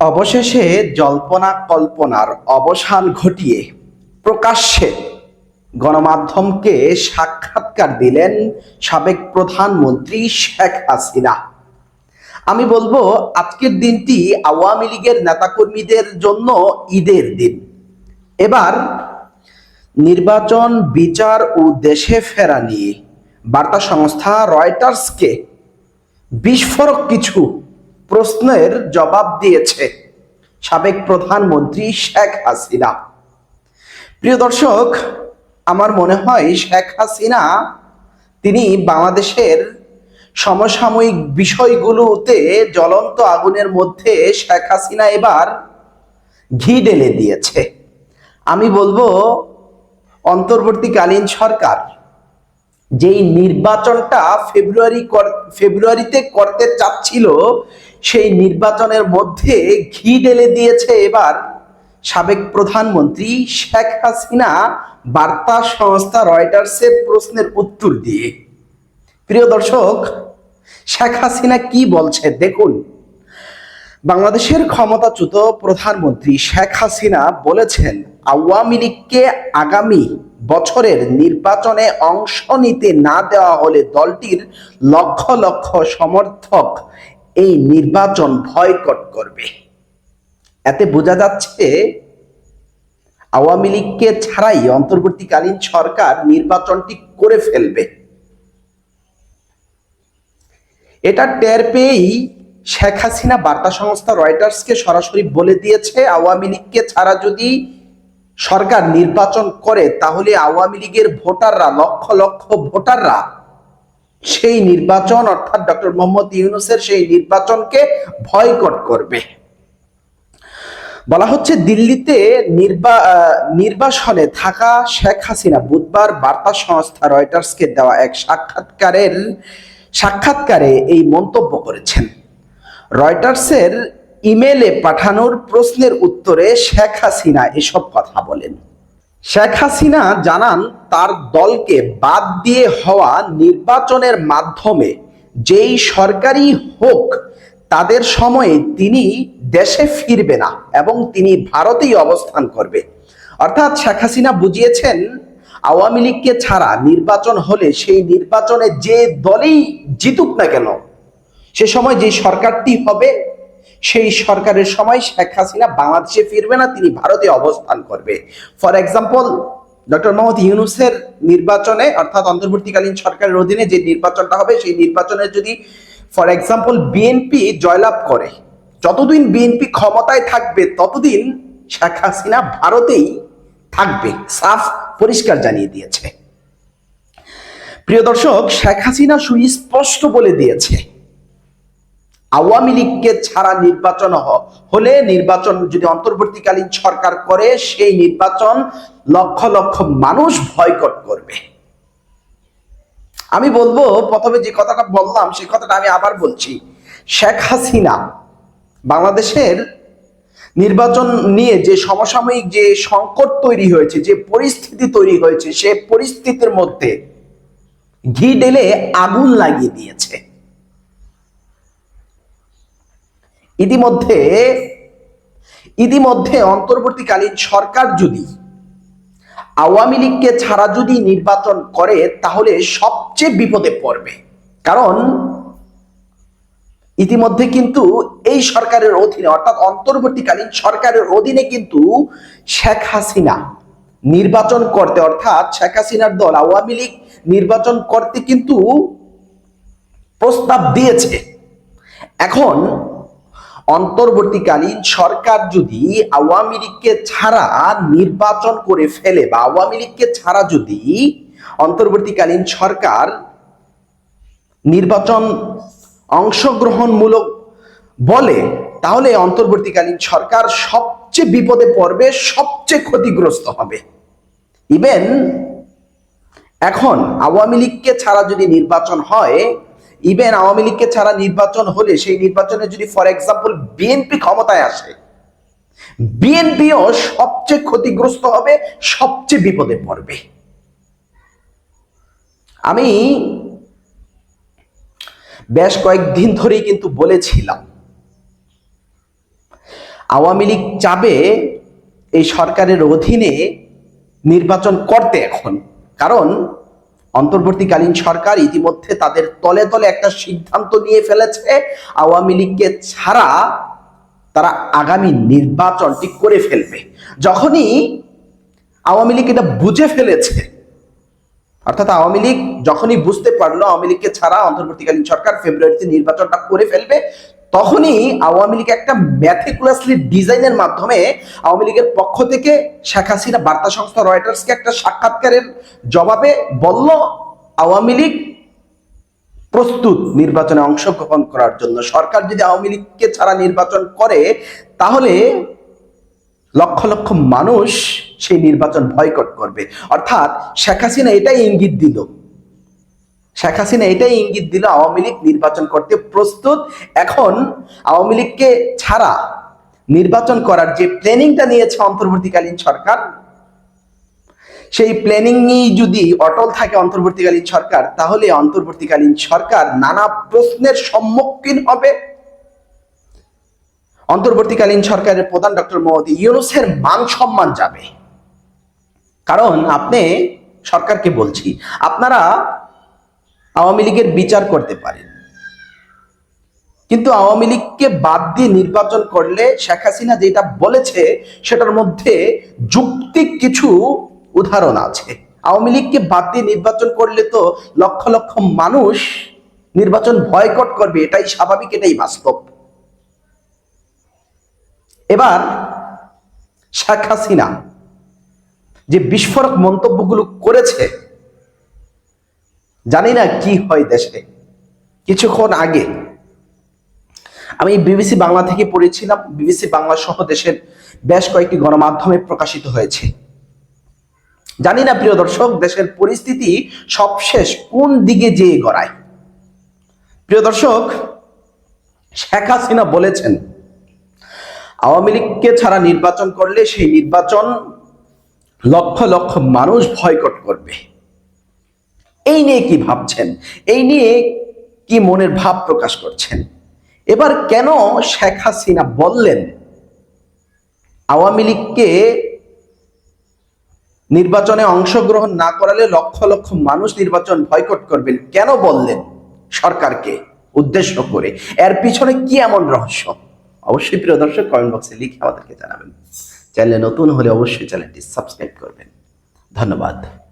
অবশেষে জল্পনা কল্পনার অবসান ঘটিয়ে প্রকাশ্যে গণমাধ্যমকে সাক্ষাৎকার দিলেন সাবেক প্রধানমন্ত্রী শেখ হাসিনা। আমি বলব, আজকের দিনটি আওয়ামী লীগের নেতাকর্মীদের জন্য ঈদের দিন। এবার নির্বাচন, বিচার ও দেশে ফেরা নিয়ে বার্তা সংস্থা রয়টার্সকে বিস্ফোরক কিছু প্রশ্নের জবাব দিয়েছে সাবেক প্রধানমন্ত্রী শেখ হাসিনা। প্রিয় দর্শক, আমার মনে হয় শেখ হাসিনা তিনি বাংলাদেশের সমসাময়িক বিষয়গুলোতে জ্বলন্ত আগুনের মধ্যে শেখ হাসিনা এবার ঘি ঢেলে দিয়েছে। আমি বলব, অন্তর্বর্তীকালীন সরকার যেই নির্বাচনটা ফেব্রুয়ারি ফেব্রুয়ারিতে করতে চাচ্ছিল সেই নির্বাচনের মধ্যে ঘি ঢেলে দিয়েছে এবার সাবেক প্রধানমন্ত্রী শেখ হাসিনা বার্তা সংস্থা রয়টার্সের প্রশ্নের উত্তর দিয়ে। প্রিয় দর্শক, শেখ হাসিনা কি বলছে দেখুন। বাংলাদেশের ক্ষমতাচ্যুত প্রধানমন্ত্রী শেখ হাসিনা বলেছেন, আওয়ামী লীগকে আগামী বছরের নির্বাচনে অংশ নিতে না দেওয়া হলে দলটির লক্ষ লক্ষ সমর্থক এই নির্বাচন ভয়কট করবে। এতে বোঝা যাচ্ছে আওয়ামী লীগকে ছাড়াই অন্তর্বর্তীকালীন সরকার নির্বাচনটি করে ফেলবে। এটা টের পেয়েই শেখ হাসিনা বার্তা সংস্থা রয়টার্সকে সরাসরি বলে দিয়েছে, আওয়ামী লীগকে ছাড়া যদি সরকার নির্বাচন করে, তাহলে আওয়ামী লীগের ভোটাররা, লক্ষ লক্ষ ভোটাররা সেই নির্বাচন, অর্থাৎ ডক্টর মোহাম্মদ ইউনুসের সেই নির্বাচনকে ভয়কট করবে। বলা হচ্ছে দিল্লিতে নির্বা নির্বাসনে থাকা শেখ হাসিনা বুধবার বার্তা সংস্থা রয়টার্সকে দেওয়া এক সাক্ষাৎকারের, সাক্ষাৎকারে এই মন্তব্য করেছেন। রয়টার্সের ইমেলে পাঠানোর প্রশ্নের উত্তরে শেখ হাসিনা এসব কথা বলেন। শেখ হাসিনা জানান তার দলকে বাদ দিয়ে হওয়া নির্বাচনের মাধ্যমে যেই সরকারি হোক, তাদের সময়ে তিনি দেশে ফিরবে না এবং তিনি ভারতেই অবস্থান করবে। অর্থাৎ শেখ হাসিনা বুঝিয়েছেন, আওয়ামী লীগকে ছাড়া নির্বাচন হলে সেই নির্বাচনে যে দলেই জিতুক না কেন, সে সময় যে সরকারটি হবে সেই সরকারের সময় শেখ হাসিনা বাংলাদেশে ফিরবে না, তিনি ভারতে অবস্থান করবে। ফর এক্সাম্পল ডক্টর মোহাম্মদ ইউনুসের নির্বাচনে, অর্থাৎ অন্তর্বর্তীকালীন সরকারের অধীনে যে নির্বাচনটা হবে, সেই নির্বাচনে যদি ফর এক্সাম্পল বিএনপি জয়লাভ করে, যতদিন বিএনপি ক্ষমতায় থাকবে, ততদিন শেখ হাসিনা ভারতেই থাকবে, সাফ পরিষ্কার জানিয়ে দিয়েছে। প্রিয় দর্শক, শেখ হাসিনা সুস্পষ্ট বলে দিয়েছে আওয়ামী লীগকে ছাড়া নির্বাচন হলে নির্বাচন যদি অন্তর্বর্তীকালীন সরকার করে, সেই নির্বাচন লক্ষ লক্ষ মানুষ ভয়কট করবে। আমি বলব, প্রথমে যে কথাটা বললাম, সেই কথাটা আমি আবার বলছি। শেখ হাসিনা বাংলাদেশের নির্বাচন নিয়ে যে সমসাময়িক যে সংকট তৈরি হয়েছে, যে পরিস্থিতি তৈরি হয়েছে, সে পরিস্থিতির মধ্যে ঘি ঢেলে আগুন লাগিয়ে দিয়েছে। ইতিমধ্যে ইতিমধ্যে অন্তর্বর্তীকালীন সরকার যদি আওয়ামী লীগকে ছাড়া যদি নির্বাচন করে, তাহলে সবচেয়ে বিপদে পড়বে। কারণ, ইতিমধ্যে কিন্তু এই সরকারের অধীনে, অর্থাৎ অন্তর্বর্তীকালীন সরকারের অধীনে কিন্তু শেখ হাসিনা নির্বাচন করতে, অর্থাৎ শেখ হাসিনার দল আওয়ামী লীগ নির্বাচন করতে কিন্তু প্রস্তাব দিয়েছে। এখন অন্তর্বর্তীকালীন সরকার যদি আওয়ামী লীগকে ছাড়া নির্বাচন করে ফেলে বা আওয়ামী লীগকে ছাড়া যদি অন্তর্বর্তীকালীন সরকার নির্বাচন অংশগ্রহণমূলক বলে, তাহলে অন্তর্বর্তীকালীন সরকার সবচেয়ে বিপদে পড়বে, সবচেয়ে ক্ষতিগ্রস্ত হবে। ইভেন এখন আওয়ামী লীগকে ছাড়া যদি নির্বাচন হয় ইভেন আওয়ামী লীগকে ছাড়া নির্বাচন হলে সেই নির্বাচনে যদি ফর এক্সাম্পল বিএনপি ক্ষমতায় আসে বিএনপিও সবচেয়ে ক্ষতিগ্রস্ত হবে, সবচেয়ে বিপদে পড়বে। আমি বেশ কয়েকদিন ধরেই কিন্তু বলেছিলাম, আওয়ামী লীগ চাবে এই সরকারের অধীনে নির্বাচন করতে এখন। কারণ অন্তর্বর্তীকালীন সরকার ইতিমধ্যে তাদের তলে তলে একটা সিদ্ধান্ত নিয়ে ফেলেছে। আওয়ামী লীগকে ছাড়া তারা আগামী নির্বাচনটি করে ফেলবে। যখনই আওয়ামী লীগ এটা বুঝে ফেলেছে অর্থাৎ আওয়ামী লীগ যখনই বুঝতে পারল আওয়ামী লীগকে ছাড়া অন্তর্বর্তীকালীন সরকার ফেব্রুয়ারিতে নির্বাচনটা করে ফেলবে, তখনই আওয়ামী লীগ একটা ম্যাথিকুলাসলি ডিজাইনের মাধ্যমে আওয়ামী লীগের পক্ষ থেকে শেখ হাসিনা বার্তা সংস্থা রয়টার্সকে একটা সাক্ষাৎকারের জবাবে বলল, আওয়ামী লীগ প্রস্তুত নির্বাচনে অংশগ্রহণ করার জন্য। সরকার যদি আওয়ামী লীগকে ছাড়া নির্বাচন করে, তাহলে লক্ষ লক্ষ মানুষ সেই নির্বাচন বয়কট করবে। অর্থাৎ শেখ হাসিনা এটাই ইঙ্গিত দিল। শেখ হাসিনা এটাই ইঙ্গিত দিল আওয়ামী লীগ নির্বাচন করতে প্রস্তুত। এখন আওয়ামী লীগকে ছাড়া নির্বাচন করার যে প্ল্যানিংটা নিয়েছে অন্তর্বর্তীকালীন সরকার, সেই প্ল্যানিংই যদি অটল থাকে অন্তর্বর্তীকালীন সরকার, তাহলে অন্তর্বর্তীকালীন সরকার নানা প্রশ্নের সম্মুখীন হবে। অন্তর্বর্তীকালীন সরকারের প্রধান ডক্টর মোহাম্মদ ইউনুসের মান সম্মান যাবে। কারণ আপনি সরকারকে বলছি, আপনারা আওয়ামী লীগের বিচার করতে পারেন। কিন্তু আওয়ামী লীগকে বাদ দিয়ে নির্বাচন করলে শেখ হাসিনা যেটা বলেছে, সেটার মধ্যে যুক্তিক কিছু উদাহরণ আছে। আওয়ামী লীগকে বাদ দিয়ে নির্বাচন করলে তো লক্ষ লক্ষ মানুষ নির্বাচন বয়কট করবে, এটাই স্বাভাবিক, এটাই বাস্তব। এবার শেখ হাসিনা যে বিস্ফোরক মন্তব্যগুলো করেছে, জানি না কি হয় দেশে। কিছুক্ষণ আগে আমি বিবিসি বাংলা থেকে পড়েছিলাম, বিবিসি বাংলা সহ দেশের বেশ কয়েকটি গণমাধ্যমে প্রকাশিত হয়েছে। জানি না, প্রিয় দর্শক, দেশের পরিস্থিতি সবশেষ কোন দিকে যেয়ে গড়ায়। প্রিয় দর্শক, শেখ হাসিনা বলেছেন আওয়ামী লীগকে ছাড়া নির্বাচন করলে সেই নির্বাচন লক্ষ লক্ষ মানুষ ভয়কট করবে। এই নিয়ে কি ভাবছেন? এই নিয়ে কি মনের ভাব প্রকাশ করছেন? এবার কেন শেখ হাসিনা বললেন, আওয়ামী লীগকে নির্বাচনে অংশগ্রহণ না করালে লক্ষ লক্ষ মানুষ নির্বাচন বয়কট করবেন? কেন বললেন সরকারকে উদ্দেশ্য করে? এর পিছনে কি এমন রহস্য? অবশ্যই প্রিয় দর্শক কমেন্ট বক্সে লিখে আমাদেরকে জানাবেন। চ্যানেলে নতুন হলে অবশ্যই চ্যানেলটি সাবস্ক্রাইব করবেন। ধন্যবাদ।